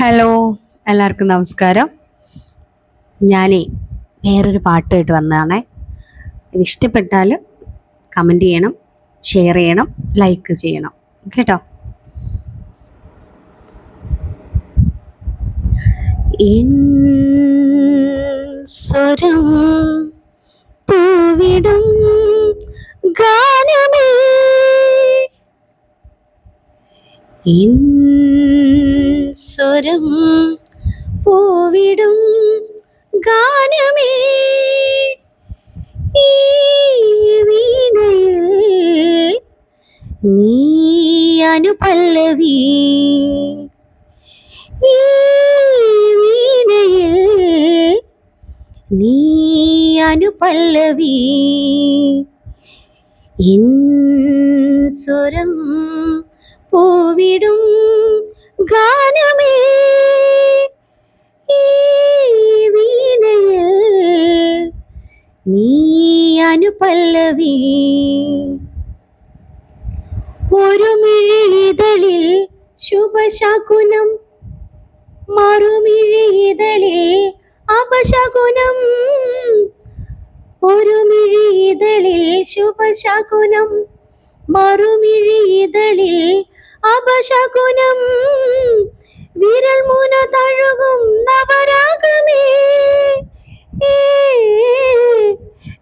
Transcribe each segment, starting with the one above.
Hello എല്ലാവർക്കും നമസ്കാരം. ഞാനേ വേറൊരു പാട്ടായിട്ട് വന്നതാണേ. ഇത് ഇഷ്ടപ്പെട്ടാൽ കമന്റ് ചെയ്യണം ഷെയർ ചെയ്യണം ലൈക്ക് ചെയ്യണം. കേട്ടോ? സ്വരം പൂവിടും ഗാനമേ. എൻ സ്വരം പൂവിടും ഗാനമേ. ഈ വീണയിൽ നീ അനുപല്ലവി. ഈ വീണയിൽ നീ അനുപല്ലവി. ഇൻ സ്വരം പൂവിടും ഗാനമേ ഈ വീണയിൽ നീ അനുപല്ലവി. ഒരു മിഴിതളിൽ ശുഭശകുനം മറുമിഴിതളിൽ അപശകുനം. ഒരു മിഴിതളിൽ ശുഭശകുനം മറുമിഴിതളിൽ അപശകുനം വിരൽ മുന തഴുകും നവരാഗമേ.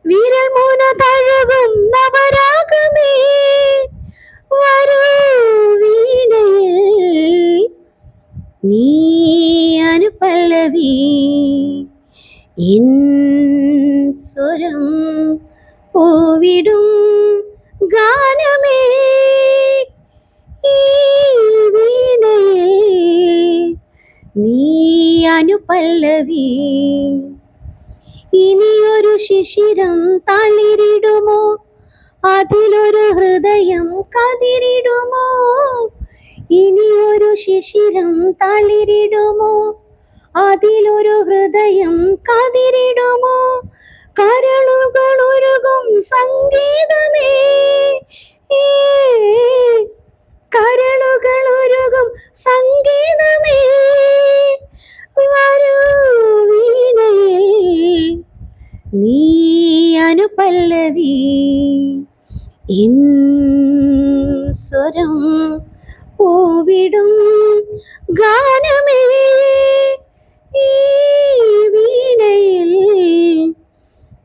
വിരൽ മുന തഴുകും നവരാഗമേ. വരൂ വീണയിൽ നീ അനുപല്ലവി. സ്വരം പോവിടും ഗാനമേ. അനുപല്ലവി ഇനിയൊരു ശിശിരം തളിരിടുമോ? അതിലൊരു ഹൃദയം കതിരിടുമോ? ഇനിയൊരു ശിശിരം തളിരിടുമോ? അതിലൊരു ഹൃദയം കതിരിടുമോ? കരളുകൾ ഉരുകും സംഗീതമേ നീ അനുപല്ലവി. സ്വരം പൂവിടും ഗാനമേ. ഈ വീണയിൽ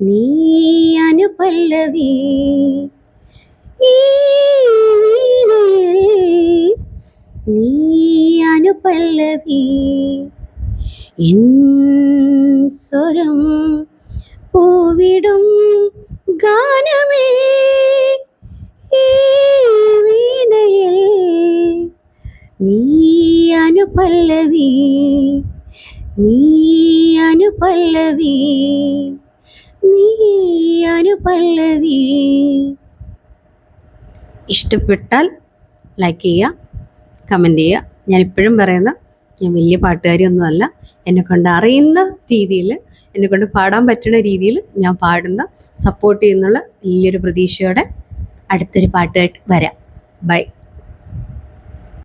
നീ അനുപല്ലവി. ഈ വീണയിൽ നീ അനുപല്ലവി. സ്വരം പൂവിടും ഗാനമേ ഈ വീണയിൽ. നീ അനുപല്ലവി നീ അനുപല്ലവി നീ അനുപല്ലവി. ഇഷ്ടപ്പെട്ടാൽ ലൈക്ക് ചെയ്യുക കമന്റ് ചെയ്യുക. ഞാനിപ്പോഴും പറയുന്ന ഞാൻ വലിയ പാട്ടുകാരിയൊന്നുമല്ല. എന്നെ കൊണ്ട് അറിയുന്ന രീതിയിൽ എന്നെക്കൊണ്ട് പാടാൻ പറ്റുന്ന രീതിയിൽ ഞാൻ പാടുന്ന സപ്പോർട്ട് ചെയ്യുന്നുള്ള വലിയൊരു പ്രതീക്ഷയോടെ അടുത്തൊരു പാട്ടായിട്ട് വരാം. ബൈ